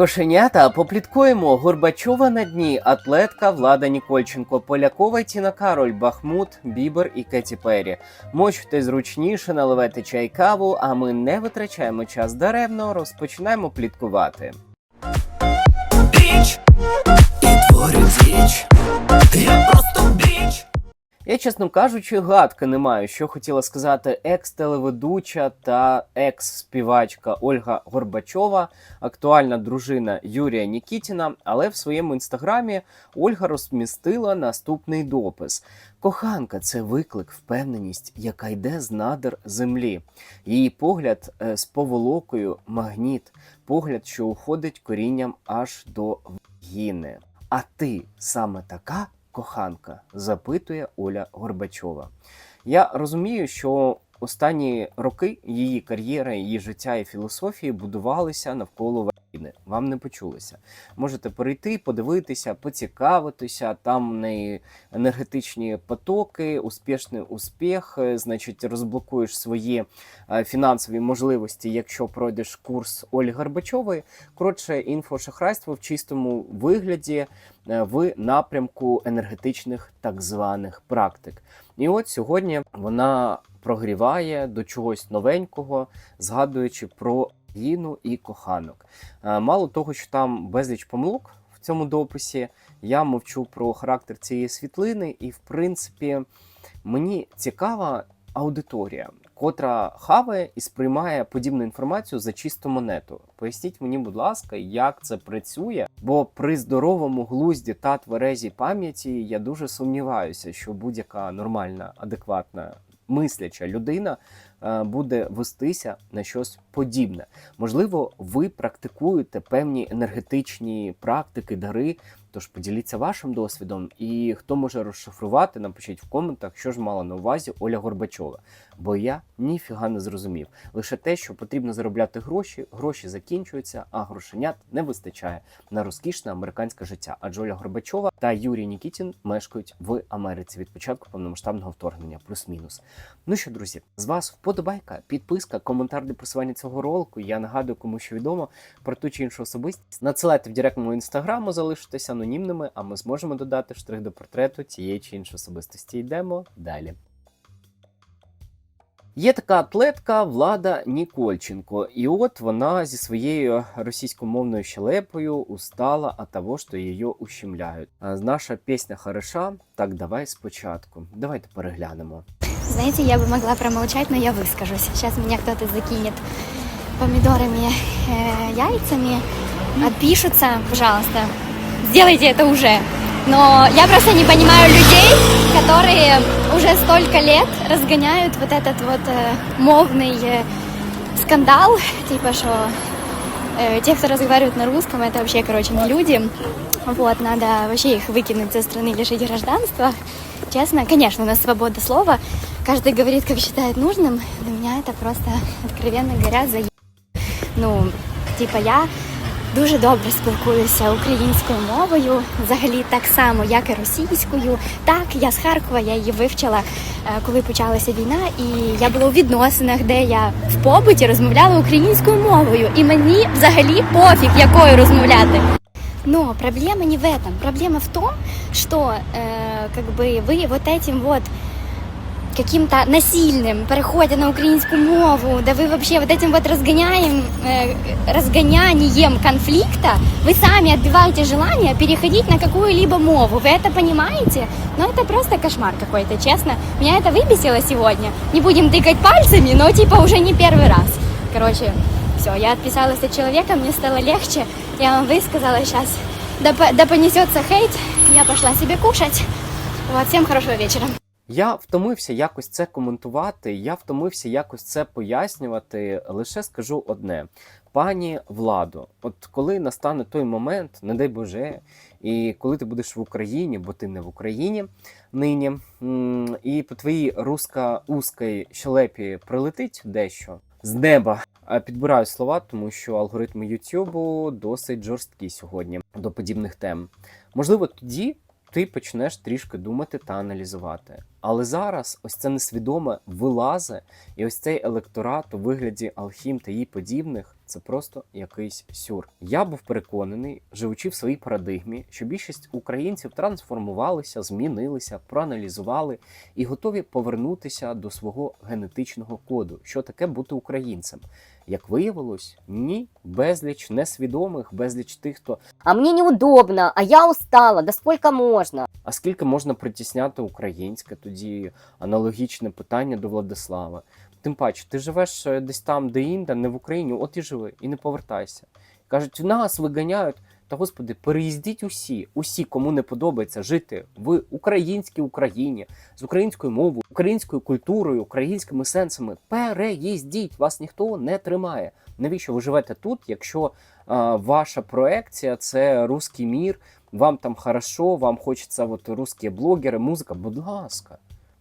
Кошенята попліткуємо Горбачова на дні, атлетка Влада Нікольченко, Полякова Тіна Кароль, Бахмут, Бібер і Кеті Перрі. Мочте зручніше, наливайте чай каву, а ми не витрачаємо час даремно, розпочинаємо пліткувати. Біч і творить. Я просто біч. Я, чесно кажучи, гадки не маю, що хотіла сказати екс-телеведуча та екс-співачка Ольга Горбачова, актуальна дружина Юрія Нікітіна. Але в своєму інстаграмі Ольга розмістила наступний допис: Коханка це виклик, впевненість, яка йде з надр землі. Її погляд е, з поволокою магніт, погляд, що уходить корінням аж до вгіни. А ти саме така коханка? запитує Оля Горбачова. Я розумію, що останні роки її кар'єра, її життя і філософії будувалися навколо. Вам не почулося. Можете перейти, подивитися, поцікавитися. Там в неї енергетичні потоки, успішний успіх. е, Значить, розблокуєш свої е, фінансові можливості, якщо пройдеш курс Олі Горбачової. Коротше, інфошахрайство в чистому вигляді е, в напрямку енергетичних так званих практик. І от сьогодні вона прогріває до чогось новенького, згадуючи про Гіну і коханок. Е, Мало того, що там безліч помилок в цьому дописі, я мовчу про характер цієї світлини, і в принципі мені цікава аудиторія, котра хаває і сприймає подібну інформацію за чисту монету. Поясніть мені, будь ласка, як це працює, бо при здоровому глузді та тверезій пам'яті я дуже сумніваюся, що будь-яка нормальна, адекватна. Мисляча людина е, буде вестися на щось подібне. Можливо, ви практикуєте певні енергетичні практики, дари. Тож поділіться вашим досвідом, і хто може розшифрувати, напишіть в коментах, що ж мала на увазі Оля Горбачова. Бо я ніфіга не зрозумів. Лише те, що потрібно заробляти гроші, гроші закінчуються, а грошенят не вистачає на розкішне американське життя. Адже Оля Горбачова та Юрій Нікітін мешкають в Америці від початку повномасштабного вторгнення, плюс-мінус. Ну що, друзі, з вас вподобайка, підписка, коментар для просування цього ролику. Я нагадую, кому що відомо про ту чи іншу особистість. Надсилайте в директ мого інстаграму, залишитеся анонімними, а ми зможемо додати штрих до портрету тієї чи іншої особистості. Йдемо далі. Є така атлетка Влада Нікольченко, і от вона зі своєю російськомовною щелепою устала от того, що її ущемляють. А наша пісня хороша. Так, давай спочатку. Давайте переглянемо. Знаете, я бы могла промолчать, но я выскажусь. Сейчас меня кто-то закинет помидорами, э, яйцами, отпишутся, пожалуйста. Сделайте это уже. Но я просто не понимаю людей, которые уже столько лет разгоняют вот этот вот э, мовный э, скандал, типа что э, те, кто разговаривают на русском, это вообще, короче, не люди. Вот, надо вообще их выкинуть со страны, лишить гражданства. Честно, конечно, у нас свобода слова. Каждый говорит, как считает нужным. Для меня это просто, откровенно говоря, за Ну, типа, я дуже добре спілкуюся українською мовою, взагалі так само, як і російською. Так, я з Харкова, я її вивчила, е, коли почалася війна, і я була у відносинах, де я в побуті розмовляла українською мовою, і мені взагалі пофіг, якою розмовляти. Но проблема не в этом. Проблема в том, что э, как бы вы вот этим вот каким-то насильным переходе на украинскую мову, да вы вообще вот этим вот разгоняем, э, разгонянием конфликта, вы сами отбиваете желание переходить на какую-либо мову. Вы это понимаете? Но это просто кошмар какой-то, честно. Меня это выбесило сегодня. Не будем тыкать пальцами, но типа уже не первый раз. Короче, все, я отписалась от человека, мне стало легче. Я вам высказала сейчас. Да, да понесется хейт, я пошла себе кушать. Вот, всем хорошего вечера. Я втомився якось це коментувати, я втомився якось це пояснювати. Лише скажу одне: пані Владо, от коли настане той момент, не дай Боже, і коли ти будеш в Україні, бо ти не в Україні нині, і по твоїй русько-узкій щелепі прилетить дещо з неба. Підбираю слова, тому що алгоритми Ютубу досить жорсткі сьогодні до подібних тем. Можливо, тоді ти почнеш трішки думати та аналізувати. Але зараз ось це несвідоме вилазе, і ось цей електорат у вигляді Алхім та їй подібних це просто якийсь сюр. Я був переконаний, живучи в своїй парадигмі, що більшість українців трансформувалися, змінилися, проаналізували і готові повернутися до свого генетичного коду, що таке бути українцем. Як виявилось, ні, безліч несвідомих, безліч тих, хто А мне неудобно, а я устала, да сколько можно? А скільки можна притісняти українське? Тоді аналогічне питання до Владислава. Тим паче, ти живеш е, десь там, де інде, не в Україні, от і живи, і не повертайся. Кажуть, нас виганяють. Та господи, переїздіть усі, усі, кому не подобається жити в українській Україні з українською мовою, українською культурою, українськими сенсами. Переїздіть, вас ніхто не тримає. Навіщо ви живете тут, якщо а, ваша проекція це русський мір, вам там хорошо, вам хочеться от русські блогери, музика, будь ласка.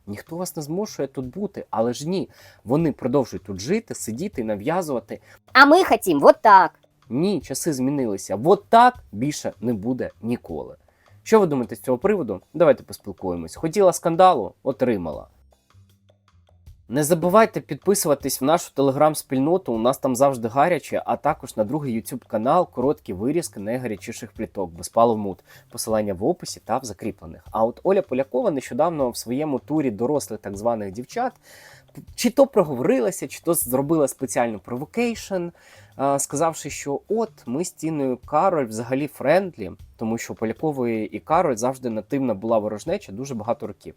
Ніхто вас не змушує тут бути, але ж ні, вони продовжують тут жити, сидіти, нав'язувати. А ми хотімо, вот так. Ні, часи змінилися. От так більше не буде ніколи. Що ви думаєте з цього приводу? Давайте поспілкуємось. Хотіла скандалу, отримала. Не забувайте підписуватись в нашу телеграм-спільноту. У нас там завжди гаряче, а також на другий YouTube канал короткі вирізки найгарячіших пліток Безпалов Мут. Посилання в описі та в закріплених. А от Оля Полякова нещодавно в своєму турі дорослих так званих дівчат чи то проговорилася, чи то зробила спеціальну провокейшн, сказавши, що от ми з Тіною Кароль взагалі френдлі, тому що Полякової і Кароль завжди нативна була ворожнеча дуже багато років.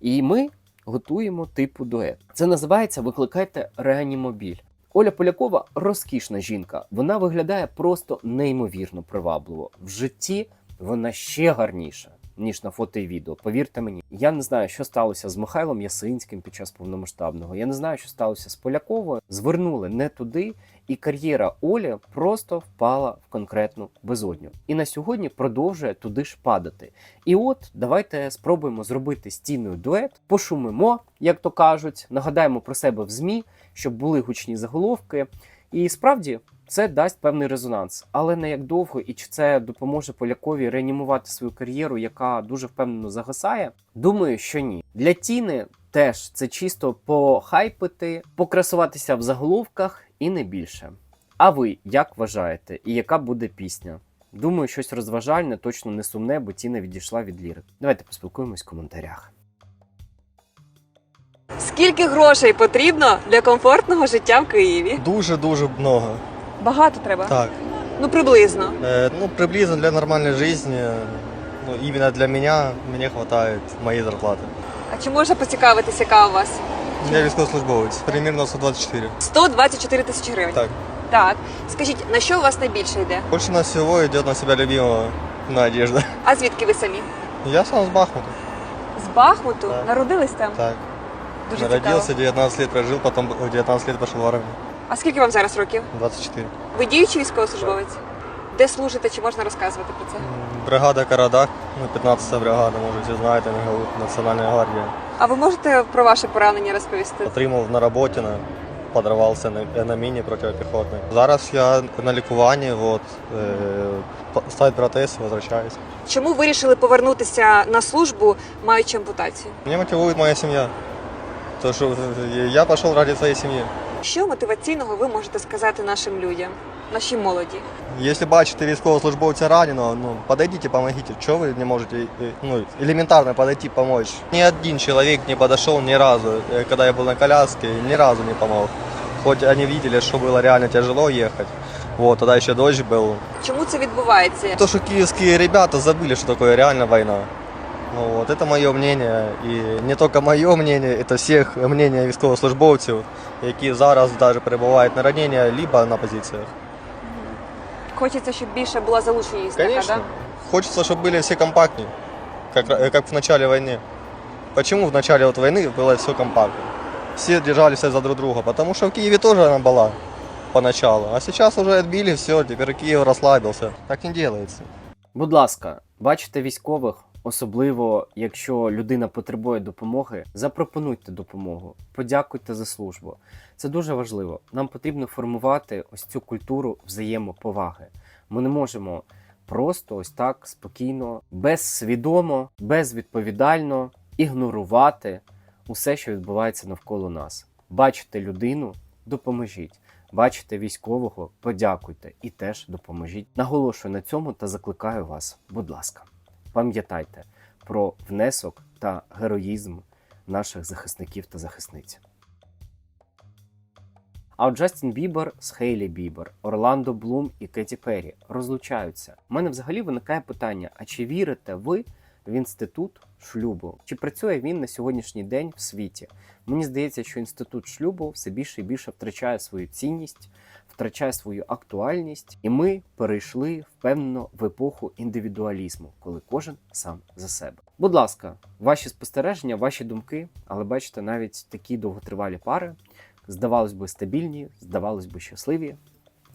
І ми готуємо типу дует. Це називається Викликайте реанімобіль. Оля Полякова розкішна жінка. Вона виглядає просто неймовірно привабливо. В житті вона ще гарніша. Ніж на фото і відео, повірте мені. Я не знаю, що сталося з Михайлом Ясинським під час повномасштабного. Я не знаю, що сталося з Поляковою. Звернули не туди, і кар'єра Олі просто впала в конкретну безодню. І на сьогодні продовжує туди ж падати. І от давайте спробуємо зробити стіною дует, пошумимо, як то кажуть, нагадаємо про себе в ЗМІ, щоб були гучні заголовки. І справді це дасть певний резонанс, але не як довго, і чи це допоможе Полякові реанімувати свою кар'єру, яка дуже впевнено загасає? Думаю, що ні. Для Тіни теж це чисто похайпити, покрасуватися в заголовках і не більше. А ви як вважаєте, і яка буде пісня? Думаю, щось розважальне, точно не сумне, бо Тіна відійшла від лірик. Давайте поспілкуємось в коментарях. Скільки грошей потрібно для комфортного життя в Києві? Дуже-дуже много. Багато треба. Так, Ну приблизно. э, ну, приблизно для нормальной жизни, ну, именно для меня, мне хватает моей зарплаты. А чи можна поцікавитися, яка у вас? Я військовослужбовець, примерно 124. 124 тисячі гривень. Так. Так. Скажіть, на що у вас найбільше йде? Больше на всего идет на себя любимого, на. А звідки ви самі? Я сам с Бахмута. З Бахмуту? Так. Народились там? Так. Дуже Народился, 19 лет прожил, потом в 19 лет пошел в армию. А скільки вам зараз років? 24. Ви діючий військовослужбовець? Де служите, чи можна розказувати про це? Бригада Карадак, ну, 15 бригада, можете знаєте, Національна гвардія. А ви можете про ваше поранення розповісти? Отримав на роботі, на, подорвався на, на міні протипіхотної. Зараз я на лікуванні, от, е, ставить протез, возвращаюсь. Чому вирішили повернутися на службу, маючи ампутацію? Меня мотивует моя семья. То, что э, я пошел ради своей семьи. Що мотиваційного ви можете сказати нашим людям, нашій молоді? Если бачите військовослужбовця раненого, ну, подойдите, помогите. Чего вы не можете э, ну, элементарно подойти, помочь? Ни один человек не подошел ни разу, э, когда я был на коляске, ни разу не помог. Хоть они видели, что было реально тяжело ехать. Вот, тогда еще дождь был. Чому це відбувається? То, что киевские ребята забыли, что такое реально война. Ну, вот, это мое мнение. И не только мое мнение, это всех мнение військовослужбовців, які зараз даже перебувають на ранення, либо на позиціях. Хочеться, щоб більше була залученість така, Конечно. да? Хочется, чтобы были все компактнее, как, ра- как в начале войны. Почему в начале вот войны было все компактно? Все держались за друг друга, потому что в Киеве тоже она была поначалу. А сейчас уже отбили все, теперь Киев расслабился. Так не делается. Будь ласка, бачите військових, особливо якщо людина потребує допомоги, запропонуйте допомогу, подякуйте за службу. Це дуже важливо. Нам потрібно формувати ось цю культуру взаємоповаги. Ми не можемо просто ось так спокійно, безсвідомо, безвідповідально ігнорувати усе, що відбувається навколо нас. Бачите людину, допоможіть. бачите військового, подякуйте і теж допоможіть. Наголошую на цьому та закликаю вас, будь ласка, пам'ятайте про внесок та героїзм наших захисників та захисниць. А от Джастін Бібер з Хейлі Бібер, Орландо Блум і Кеті Перрі розлучаються. У мене взагалі виникає питання: а чи вірите ви в інститут шлюбу? Чи працює він на сьогоднішній день в світі? Мені здається, що інститут шлюбу все більше і більше втрачає свою цінність, втрачає свою актуальність, і ми перейшли впевнено в епоху індивідуалізму, коли кожен сам за себе. Будь ласка, ваші спостереження, ваші думки, але бачите, навіть такі довготривалі пари, здавалось би, стабільні, здавалось би, щасливі,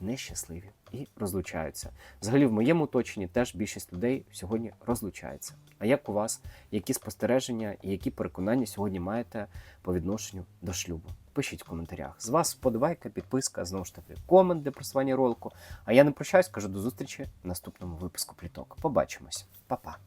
нещасливі і розлучаються. Взагалі, в моєму оточенні теж більшість людей сьогодні розлучається. А як у вас, які спостереження і які переконання сьогодні маєте по відношенню до шлюбу? Пишіть в коментарях. З вас вподобайка, підписка, знову ж таки, комент для просування ролику. А я не прощаюсь, кажу до зустрічі в наступному випуску пліток. Побачимось, Па-па!